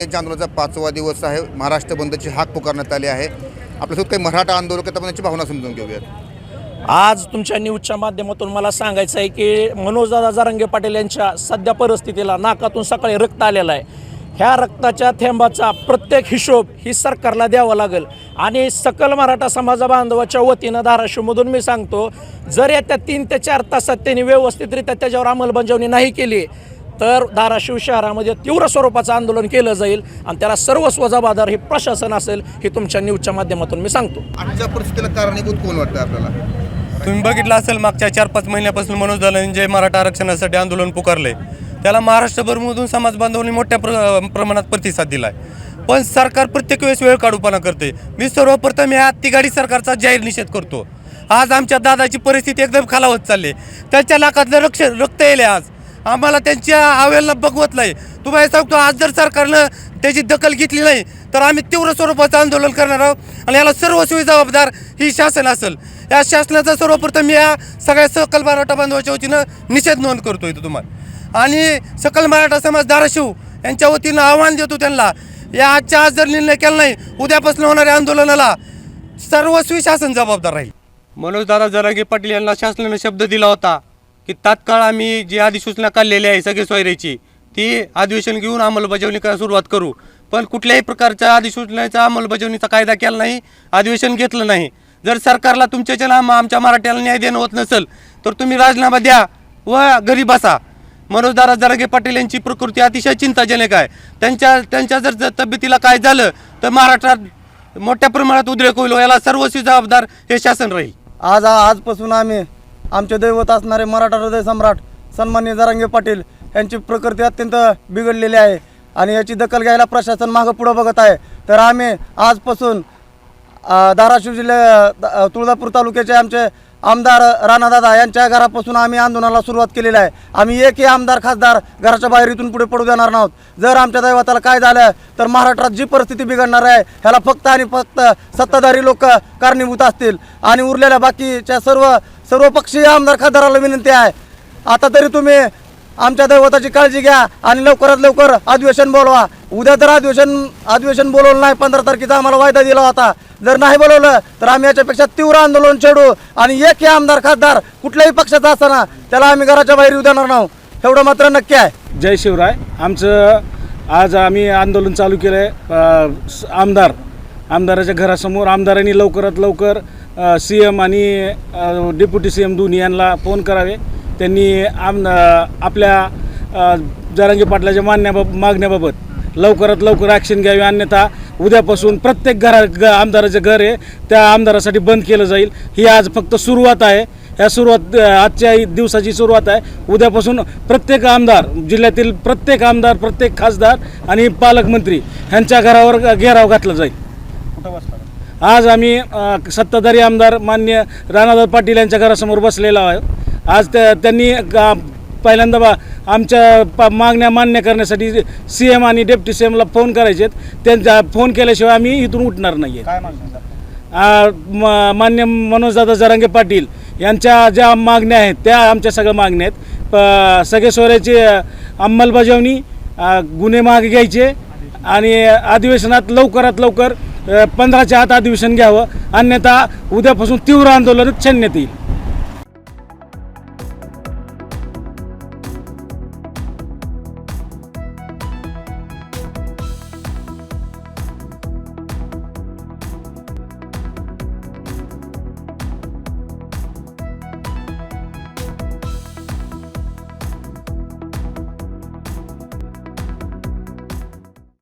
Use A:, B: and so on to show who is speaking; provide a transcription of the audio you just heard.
A: त्यांच्या आंदोलनाचा पाचवा दिवस आहे. महाराष्ट्र बंदची हाक पुकारण्यात आली आहे. आपल्यासोबत काही मराठा आंदोलक आहेत. आपण त्यांची भावना समजून घेऊयात.
B: आज तुमच्या न्यूजच्या माध्यमातून मला सांगायचं आहे की मनोजदादा जारंगे पाटील यांच्या सध्या परिस्थितीला नाकातून सकाळी रक्त आलेलं आहे. ह्या रक्ताच्या थेंबाचा प्रत्येक हिशोब ही सरकारला द्यावा लागेल. आणि सकल मराठा समाजा बांधवाच्या वतीनं धाराशिवमधून मी सांगतो जर येत्या तीन ते चार तासात त्यांनी व्यवस्थितरित्या त्याच्यावर अंमलबजावणी नाही केली तर धाराशिव शहरामध्ये तीव्र स्वरूपाचं आंदोलन केलं जाईल आणि त्याला सर्वस्व जबाबदार हे प्रशासन असेल हे तुमच्या न्यूजच्या माध्यमातून मी सांगतो.
A: आजच्या परिस्थितीला कारणीभूत कोण वाटतं आपल्याला?
C: तुम्ही बघितलं असेल मागच्या चार पाच महिन्यापासून मनोज दलाने जे मराठा आरक्षणासाठी आंदोलन पुकारले त्याला महाराष्ट्रभरमधून समाज बांधवांनी मोठ्या प्र प्रमाणात प्रतिसाद दिला आहे पण सरकार प्रत्येक वेळेस वेळ काढूपणा करते. मी सर्वप्रथम या तिघाडी सरकारचा जाहीर निषेध करतो. आज आमच्या दादाची परिस्थिती एकदम खालावत चालली. त्यांच्या लाखातलं रक्ष रक्त येईल आज. आम्हाला त्यांच्या आवेलला बघवत नाही. तुम्हाला सांगतो आज जर सरकारनं त्याची दखल घेतली नाही तर आम्ही तीव्र स्वरूपाचं आंदोलन करणार आहोत आणि याला सर्वस्वी जबाबदार ही शासन असेल. या शासनाचा सर्वप्रथम मी या सगळ्या सकल मराठा बांधवाच्या वतीनं निषेध नोंद करतो इथं तुम्हाला. आणि सकल मराठा समाज धाराशिव यांच्या वतीनं आव्हान देतो त्यांना या आजच्या आज जर निर्णय केला नाही उद्यापासून होणाऱ्या आंदोलनाला सर्वस्वी शासन जबाबदार राहील. मनोज दादा जरांगे पाटील यांना शासनानं शब्द दिला होता. की तात्काळ आम्ही जी अधिसूचना काढलेली आहे सगळे सोयऱ्याची ती अधिवेशन घेऊन अंमलबजावणी करायला सुरुवात करू. पण कुठल्याही प्रकारच्या अधिसूचनेचा अंमलबजावणीचा कायदा केला नाही अधिवेशन घेतलं नाही. जर सरकारला तुमच्याच्या आम आमच्या मराठ्याला न्याय देणं होत नसेल तर तुम्ही राजीनामा द्या व घरी बसा. मनोजदारा जरागे पाटील यांची प्रकृती अतिशय चिंताजनक आहे. त्यांच्या त्यांच्या जर तब्येतीला काय झालं तर महाराष्ट्रात मोठ्या प्रमाणात उद्रेक होईल याला सर्वस्वी जबाबदार हे शासन राहील.
D: आज आजपासून आम्ही आमचे दैवत असणारे मराठा हृदय सम्राट सन्मान्य जरांगे पाटील यांची प्रकृती अत्यंत बिघडलेली आहे आणि याची दखल घ्यायला प्रशासन मागं पुढं बघत आहे. तर आम्ही आजपासून धाराशिव जिल्ह्या तुळजापूर तालुक्याचे आमचे आमदार राणादादा यांच्या घरापासून आम्ही आंदोलनाला सुरुवात केलेली आहे. आम्ही एकही आमदार खासदार घराच्या बाहेर इथून पुढे पडू देणार नाहोत. जर आमच्या दैवताला काय झालं तर महाराष्ट्रात जी परिस्थिती बिघडणार आहे ह्याला फक्त आणि फक्त सत्ताधारी लोक कारणीभूत असतील. आणि उरलेल्या बाकीच्या सर्व सर्व पक्षीय आमदार खासदाराला विनंती आहे. आता तरी तुम्ही आमच्या दैवताची काळजी घ्या आणि लवकरात लवकर अधिवेशन बोलवा. उद्या तर अधिवेशन अधिवेशन बोलवलं नाही पंधरा तारखेचा आम्हाला वायदा दिला होता. जर नाही बोलवलं तर आम्ही याच्यापेक्षा तीव्र आंदोलन छेडू आणि एक हे आमदार खासदार कुठल्याही पक्षाचा असताना त्याला आम्ही घराच्या बाहेर येऊ देणार नाही. एवढं मात्र नक्की आहे.
E: जय शिवराय. आमचं आज आम्ही आंदोलन चालू केलं आहे आमदार आमदाराच्या घरासमोर आमदारांनी लवकरात लवकर सी एम आणि डेप्युटी सी एम दोन्ही यांना फोन करावे. त्यांनी आम आपल्या अ, जरांगी पाटलाच्या मानण्याबाब मागण्याबाबत लवकरात लवकर ॲक्शन घ्यावी. अन्यथा उद्यापासून प्रत्येक घरा ग आमदाराचं घर आहे त्या आमदारासाठी बंद केलं जाईल. ही आज फक्त सुरुवात आहे. ह्या सुरुवात आजच्या दिवसाची सुरुवात आहे. उद्यापासून प्रत्येक आमदार जिल्ह्यातील प्रत्येक आमदार प्रत्येक खासदार आणि पालकमंत्री ह्यांच्या घरावर घेराव घातला जाईल. आज आम्ही अ, सत्ताधारी आमदार मान्य राणादार पाटील यांच्या घरासमोर बसलेलो आहे आज त्या त्यांनी गा- पहिल्यांदा बा आमच्या पा मागण्या मान्य करण्यासाठी सी एम आणि डेप्टी सी एमला फोन करायचे त्यांचा फोन केल्याशिवाय आम्ही इथून उठणार नाही आ, म- मान्य मनोजदादा जरांगे पाटील यांच्या ज्या मागण्या आहेत त्या आमच्या सगळ्या मागण्या आहेत. प- सगळे सोयऱ्याची अ, अंमलबजावणी अ, गुन्हे मागे घ्यायचे आणि अधिवेशनात लवकरात लवकर पंधराच्या आत अधिवेशन घ्यावं. अन्यथा उद्यापासून तीव्र आंदोलन छेडण्यात येईल.